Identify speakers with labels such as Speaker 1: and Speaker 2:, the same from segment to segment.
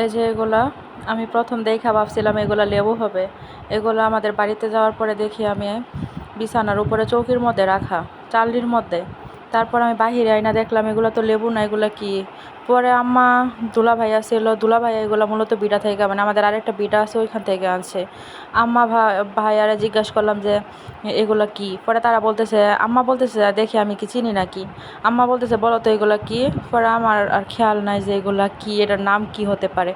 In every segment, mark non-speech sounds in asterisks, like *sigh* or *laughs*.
Speaker 1: এই যে এগুলা, আমি প্রথম দেখা ভাবছিলাম এগুলা লেবু হবে। এগুলো আমাদের বাড়িতে যাওয়ার পরে দেখি আমি বিছানার উপরে চৌকির মধ্যে রাখা, চালনির মধ্যে। তারপর আমি বাহিরে আইনা দেখলাম, এগুলো তো লেবু না, এগুলো কি? পরে আম্মা দুলা ভাইয়া ছিল দুলা ভাইয়া এগুলো মূলত বিটা থেকে মানে আমাদের আরেকটা বিটা আছে, ওইখান থেকে আনছে। আম্মা ভাই ভাইয়ারে জিজ্ঞাসা করলাম যে, এগুলো কি? পরে তারা বলতেছে, আম্মা বলতেছে, দেখি আমি কি চিনি নাকি? আম্মা বলতেছে, বলো তো এগুলো কি? পরে আমার আর খেয়াল নাই যে এগুলা কি, এটার নাম কি হতে পারে।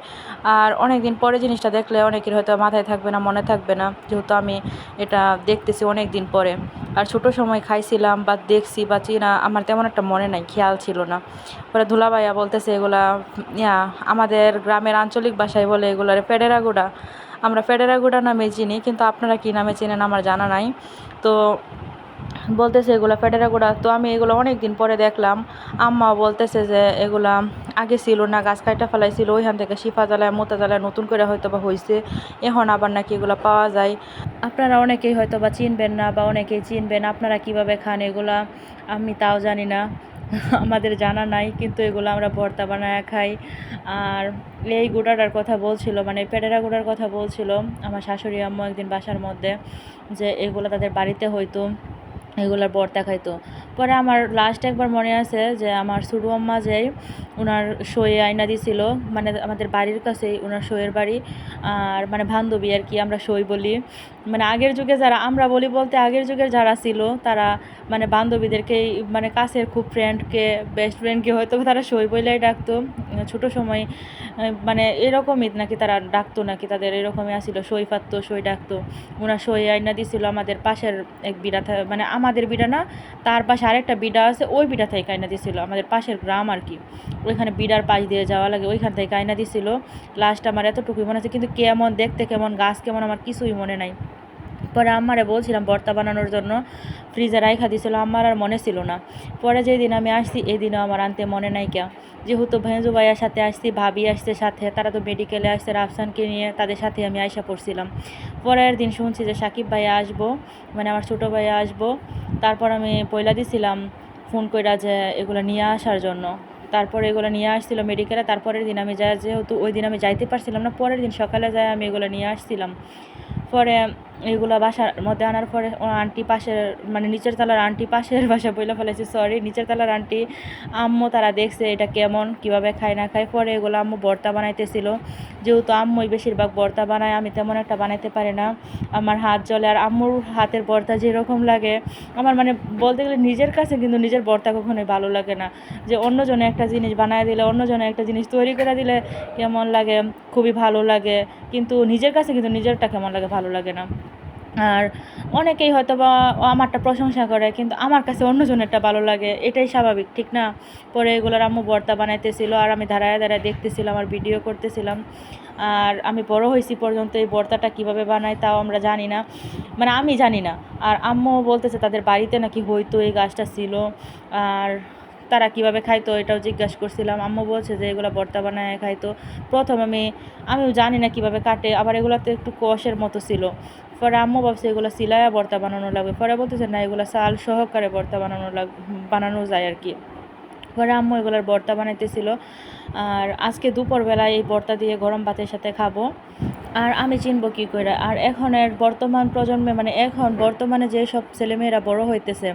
Speaker 1: আর অনেক দিন পরে জিনিসটা দেখলে অনেকের হয়তো মাথায় থাকবে না, মনে থাকবে না। যেহেতু আমি এটা দেখতেছি অনেক দিন পরে। আর ছোটো সময় খাইছিলাম বা দেখছি বা চিনা, আমার তেমন একটা মনে নাই, খেয়াল ছিল না। পরে ধুলাভাইয়া বলতেছে এগুলা, ইয়া, আমাদের গ্রামের আঞ্চলিক ভাষায় বলে এগুলারে ফেডেরা গুঁড়া আমরা ফেডেরা গুঁড়া নামে চিনি, কিন্তু আপনারা কী নামে চেনেন আমার জানা নাই। তো বলতেছে এগুলো ফেডেরা গুঁড়া তো আমি এগুলো অনেক দিন পরে দেখলাম। আম্মা বলতেছে যে এগুলা আগে ছিল না, গাছ কাটা ফেলাইছিল, ওইখান থেকে শিফা জ্বালায়, মোতা জ্বালায়, নতুন করে হয়তো বা হয়েছে এখন আবার নাকি এগুলো পাওয়া যায়। আপনারা অনেকেই হয়তো বা চিনবেন না বা অনেকেই চিনবেন, আপনারা কীভাবে খান এগুলা? আমি তাও জানি না। *laughs* আমাদের জানা নাই, কিন্তু এগুলো আমরা ভর্তা বানায় খাই। আর এই গুঁড়াটার কথা বলছিল মানে পেটেরা গোটার কথা বলছিল আমার শাশুড়ি আম্মু একদিন বাসার মধ্যে যে এগুলো তাদের বাড়িতে হয়তো এগুলার ভর্তা খাইতো পরে আমার লাস্ট একবার মনে আছে যে আমার ছোটো আম্মা যেই ওনার সয়ে আয়না দিছিল মানে আমাদের বাড়ির কাছেই ওনার সইয়ের বাড়ি, আর মানে বান্ধবী আর কি আমরা সই বলি। মানে আগের যুগে যারা, আমরা বলি বলতে আগের যুগের যারা ছিল, তারা মানে বান্ধবীদেরকেই মানে কাছের খুব ফ্রেন্ডকে বেস্ট ফ্রেন্ডকে হয়তো তারা সই বলেই ডাকতো। ছোটো সময় মানে এরকমই নাকি তারা ডাকতো নাকি, তাদের এরকমই আসছিল সই পাততো সই ডাকতো। ওনার সই আয়না দিছিল আমাদের পাশের এক বিড়া মানে মানে আমাদের বিড়া না, তার পাশে আরেকটা বিড়া আছে, ওই বিড়া থেকে কাইনা দিছিল। আমাদের পাশের গ্রাম আর কি ওইখানে বিড়ার পাশ দিয়ে যাওয়া লাগে, ওইখান থেকে কাইনা দিছিল। লাস্ট আমার এতটুকুই মনে আছে, কিন্তু কেমন, দেখতে কেমন, গাছ কেমন, আমার কিছুই মনে নাই। পরে আম্মারে বলছিলাম ভর্তা বানানোর জন্য, ফ্রিজে রাইখা দিছিল আমার আর মনে ছিল না। পরে যেদিন আমি আসছি এই দিনও আমার আনতে মনে নাই কে যেহেতু ভেঁজু ভাইয়ার সাথে আসছি, ভাবি আসছে সাথে, তারা তো মেডিকেলে আসছে, রাফসানকে নিয়ে তাদের সাথে আমি আয়সা পড়ছিলাম। পরের দিন শুনছি যে সাকিব ভাইয়া আসব মানে আমার ছোটো ভাইয়া আসব। তারপর আমি পয়লা দিছিলাম ফোন কইরা যে এগুলো নিয়ে আসার জন্য। তারপরে এগুলো নিয়ে আসছিল মেডিকেলে তারপরের দিন আমি যাই যেহেতু ওই দিন আমি যাইতে পারছিলাম না, পরের দিন সকালে যাই আমি এগুলো নিয়ে আসছিলাম। পরে এগুলো বাসার মধ্যে আনার পরে আন্টি পাশের মানে নিচের তলার আন্টি পাশের *laughs* বাসা বইলে ফেলেছে সরি নিচের তলার আন্টি, আম্মু তারা দেখছে এটা কেমন, কীভাবে খায় না খায়। পরে এগুলো আম্মু বর্তা বানাইতেছিল। যেহেতু আম্মুই বেশিরভাগ বর্তা বানায়, আমি তেমন একটা বানাইতে পারি না। আমার হাত জ্বলে আর আম্মুর হাতের বর্তা যেরকম লাগে, আমার মানে বলতে গেলে নিজের কাছে কিন্তু নিজের বর্তা কখনোই ভালো লাগে না। যে অন্যজনে একটা জিনিস বানায় দিলে, অন্যজনে একটা জিনিস তৈরি করে দিলে কেমন লাগে, খুবই ভালো লাগে। কিন্তু নিজের কাছে কিন্তু নিজেরটা কেমন লাগে ভালো লাগে না। আর অনেকেই হয়তো বা আমারটা প্রশংসা করে, কিন্তু আমার কাছে অন্যজনেরটা ভালো লাগে। এটাই স্বাভাবিক, ঠিক না? পরে এগুলোর আম্মু বর্তা বানাইতেছিল আর আমি ধারায় দাঁড়ায় দেখতেছিলাম আর ভিডিও করতেছিলাম। আর আমি বড় হয়েছি পর্যন্ত এই বর্তাটা কীভাবে বানায় তাও আমরা জানি না। মানে আমি জানি না। আর আম্মু বলতেছে তাদের বাড়িতে নাকি হয়তো এই গাছটা ছিল। আর তারা কীভাবে খাইতো এটাও জিজ্ঞাসা করছিলাম। আম্মু বলছে যে, এগুলো ভর্তা বানায় খাইতো। প্রথম আমি, আমিও জানি না কীভাবে কাটে, আবার এগুলোতে একটু কষের মতো ছিল। পরে আম্মু ভাবছে এগুলো সিলায়া ভর্তা বানানো লাগবে। পরে বলতেছে, না, এগুলো চাল সহকারে ভর্তা বানানো লাগ, বানানো যায় আর কি পরে আম্মু এগুলোর ভর্তা বানাইতেছিল। আর আজকে দুপুরবেলায় এই ভর্তা দিয়ে গরম ভাতের সাথে খাব। আর আমি চিনব কী করে আর এখনের বর্তমান প্রজন্মে মানে এখন বর্তমানে যে সব ছেলেমেয়েরা বড় হইতেছে,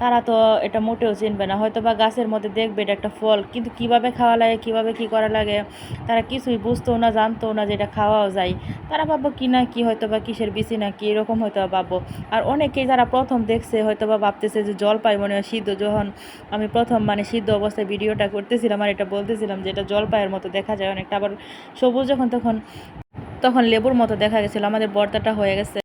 Speaker 1: তারা তো এটা মোটেও চিনবে না। হয়তো বা গাছের মধ্যে দেখবে এটা একটা ফল, কিন্তু কীভাবে খাওয়া লাগে, কীভাবে কি করা লাগে, তারা কিছুই বুঝতেও না জানতো না যে এটা খাওয়াও যায়। তারা ভাববো কি না কি হয়তো বা কিসের বিচি না কি, এরকম হয়তো বা ভাববো। আর অনেকেই যারা প্রথম দেখছে হয়তো বা ভাবতেছে যে জল পাই মনে হয় সিদ্ধ, যখন আমি প্রথম মানে সিদ্ধ অবস্থায় ভিডিওটা করতেছিলাম আর এটা বলতেছিলাম যে এটা জলপাইয়ের মতো দেখা যায় অনেকটা। আবার সবুজ যখন, তখন তখন লেবুর মতো দেখা গেছিল আমাদের বর্তাটা হয়ে গেছে।